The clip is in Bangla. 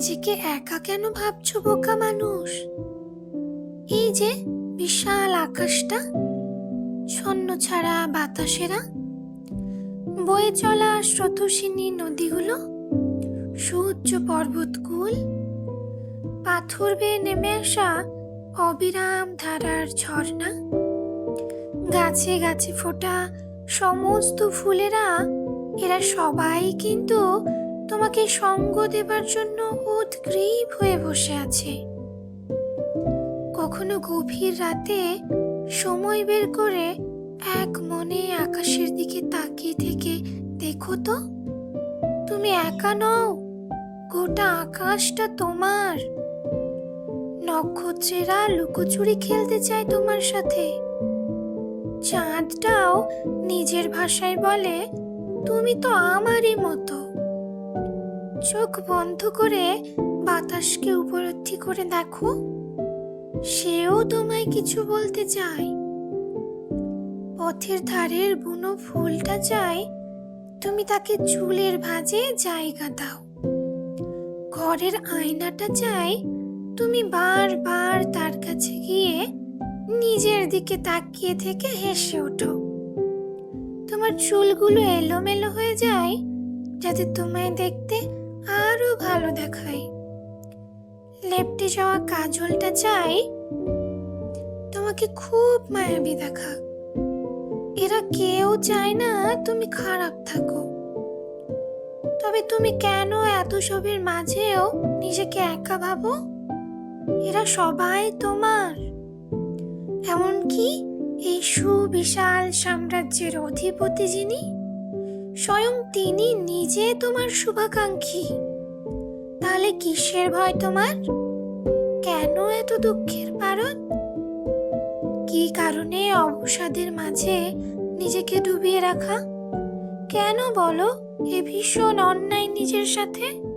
নিজেকে একা কেন ভাবছ, বোকা মানুষ? এই যে বিশাল আকাশটা, ছন্ন ছাড়া বাতাসেরা, বয়ে চলা স্রোতস্বিনী নদীগুলো, সূর্য পর্বতকুল পাথর বেয়ে নেমে আসা অবিরাম ধারার ঝর্ণা, গাছে গাছে ফোটা সমস্ত ফুলেরা, এরা সবাই কিন্তু তোমাকে সঙ্গ দেবার জন্য উদ্গ্রীব হয়ে বসে আছে। কখনো গভীর রাতে সময় বের করে এক মনে আকাশের দিকে তাকিয়ে থেকে দেখো তো, তুমি একা নও, গোটা আকাশটা তোমার। নক্ষত্রেরা লুকোচুরি খেলতে চায় তোমার সাথে। চাঁদটাও নিজের ভাষায় বলে, তুমি তো আমারই মতো। চোখ বন্ধ করে বাতাসকে উপলব্ধি করে দেখো, সেও তোমায় কিছু বলতে চায়। পথের ধারের বুনো ফুলটা চায় তুমি তাকে চুলের ভাঁজে জায়গা দাও। ঘরের আয়নাটা চায় তুমি বারবার তার কাছে গিয়ে নিজের দিকে তাকিয়ে থেকে হেসে ওঠো। তোমার চুলগুলো এলোমেলো হয়ে যায়, যাতে তোমায় দেখতে আরও ভালো দেখায় লেপটে যাওয়া কাজলটা চাই, তোমাকে খুব মায়াবী দেখা। এরা কেউ চায় না তুমি খারাপ থাকো। তবে তুমি কেন এত সবের মাঝেও নিজেকে একা ভাবো? এরা সবাই তোমার। এমনকি এই সুবিশাল সাম্রাজ্যের অধিপতি যিনি স্বয়ং তিনি নিজে তোমার শুভাকাঙ্ক্ষী। তাহলে কিসের ভয় তোমার? কেন এত দুঃখের কারণ কি কারণে অবসাদের মাঝে নিজেকে ডুবিয়ে রাখা? কেন বলো, এ ভীষণ অন্যায় নিজের সাথে?